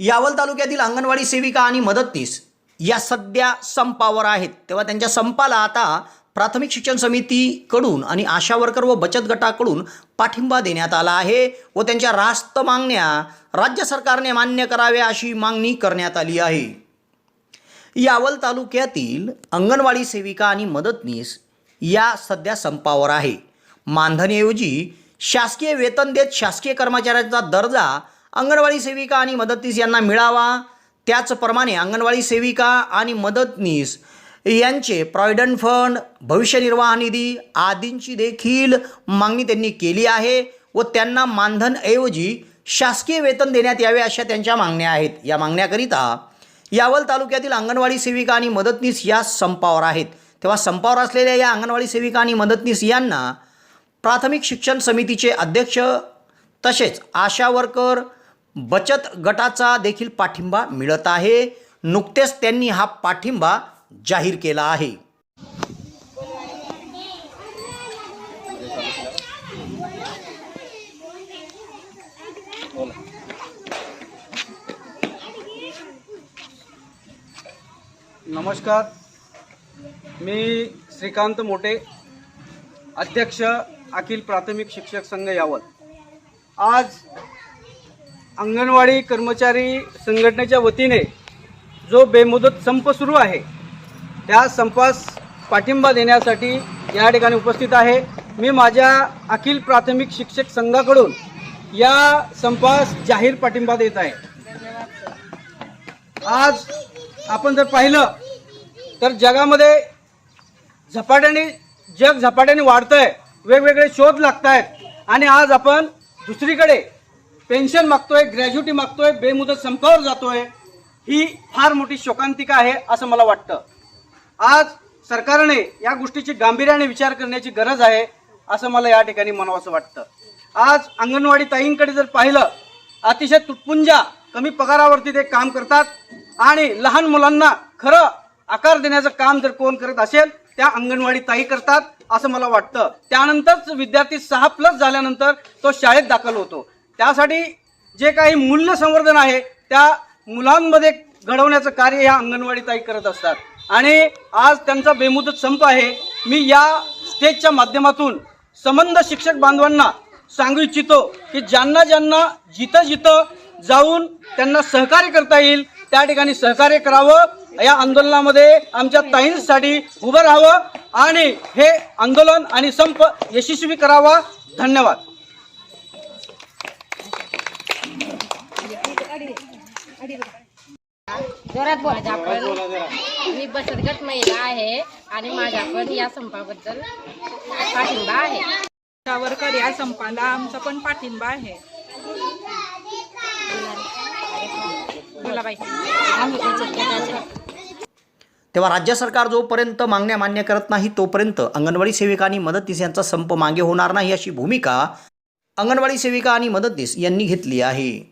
यावल तालुक्यातील अंगणवाडी सेविका आणि मदतनीस या सध्या संपावर आहेत. तेव्हा त्यांच्या संपाला आता प्राथमिक शिक्षण समितीकडून आणि आशा वर्कर व बचत गटाकडून पाठिंबा देण्यात आला आहे व त्यांच्या रास्त मागण्या राज्य सरकारने मान्य कराव्या अशी मागणी करण्यात आली आहे. यावल तालुक्यातील अंगणवाडी सेविका आणि मदतनीस या सध्या संपावर आहे. मानधनऐवजी शासकीय वेतन देत शासकीय कर्मचाऱ्यांचा दर्जा अंगणवाडी सेविका आणि मदतनीस यांना मिळावा. त्याचप्रमाणे अंगणवाडी सेविका आणि मदतनीस यांचे प्रॉव्हिडंट फंड भविष्य निर्वाह निधी आदींची देखील मागणी त्यांनी केली आहे व त्यांना मानधनऐवजी शासकीय वेतन देण्यात यावे अशा त्यांच्या मागण्या आहेत. या मागण्याकरिता यावल तालुक्यातील अंगणवाडी सेविका आणि मदतनीस या संपावर आहेत. तेव्हा संपावर असलेल्या या अंगणवाडी सेविका आणि मदतनीस यांना प्राथमिक शिक्षण समितीचे अध्यक्ष तसेच आशा वर्कर बचत गटाचा देखील पाठिंबा मिळत आहे. नुकतेच त्यांनी हा पाठिंबा जाहीर केला आहे. नमस्कार. मी श्रीकांत मोटे अध्यक्ष अखिल प्राथमिक शिक्षक संघ यावत. आज अंगणवाडी कर्मचारी संघटनेच्या वतीने जो बेमुदत संप सुरू आहे त्या संपास पाठिंबा देण्यासाठी या ठिकाणी उपस्थित आहे. मी माझ्या अखिल प्राथमिक शिक्षक संघाकडून या संपास जाहीर पाठिंबा देत आहे. आज आपण जर पाहिलं तर जगामध्ये झपाट्याने जग झपाट्याने वाढतंय वेगवेगळे शोध लागत आहेत आणि आज आपण दुसरीकडे पेन्शन मागतोय ग्रॅज्युटी मागतोय बेमुदत संपावर जातोय ही फार मोठी शोकांतिका आहे असं मला वाटतं. आज सरकारने या गोष्टीची गांभीर्याने विचार करण्याची गरज आहे असं मला या ठिकाणी म्हणावंसं वाटतं. आज अंगणवाडी ताईंकडे जर पाहिलं अतिशय तुटपुंजा कमी पगारावरती ते काम करतात आणि लहान मुलांना खरं आकार देण्याचं काम जर कोण करत असेल त्या अंगणवाडी ताई करतात असं मला वाटतं. त्यानंतरच विद्यार्थी सहा प्लस झाल्यानंतर तो शाळेत दाखल होतो. त्यासाठी जे काही मूल्य संवर्धन आहे त्या मुलांमध्ये घडवण्याचं कार्य ह्या अंगणवाडी ताई करत असतात. आणि आज त्यांचा बेमुदत संप आहे. मी या स्टेजच्या माध्यमातून संबंध शिक्षक बांधवांना सांगू इच्छितो की ज्यांना ज्यांना जिथं जिथं जाऊन त्यांना सहकार्य करता येईल त्या ठिकाणी सहकार्य करावं. या आंदोलनामध्ये आमच्या ताईंसाठी उभं राहावं आणि हे आंदोलन आणि संप यशस्वी करावा. धन्यवाद. जोरात बोलायचं आपण. मी बचत गट महिला आहे आणि माझ्या पण या संपाबद्दल पाठिंबा आहे. वर्कर या संपाला आमचा पण पाठिंबा आहे. बोला बाई. आम्ही बचत गटाचे तेव्हा राज्य सरकार जोपर्यंत मागण्या मान्य करत नाही तोपर्यंत अंगणवाडी सेविका आणि मदतनीस यांचा संप मागे होणार नाही अशी भूमिका अंगणवाडी सेविका आणि मदतनीस यांनी घेतली आहे.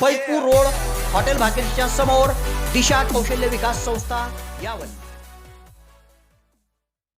फैजपूर रोड हॉटेल भाग्यश्रीच्या समोर दिशा कौशल्य विकास संस्था यावर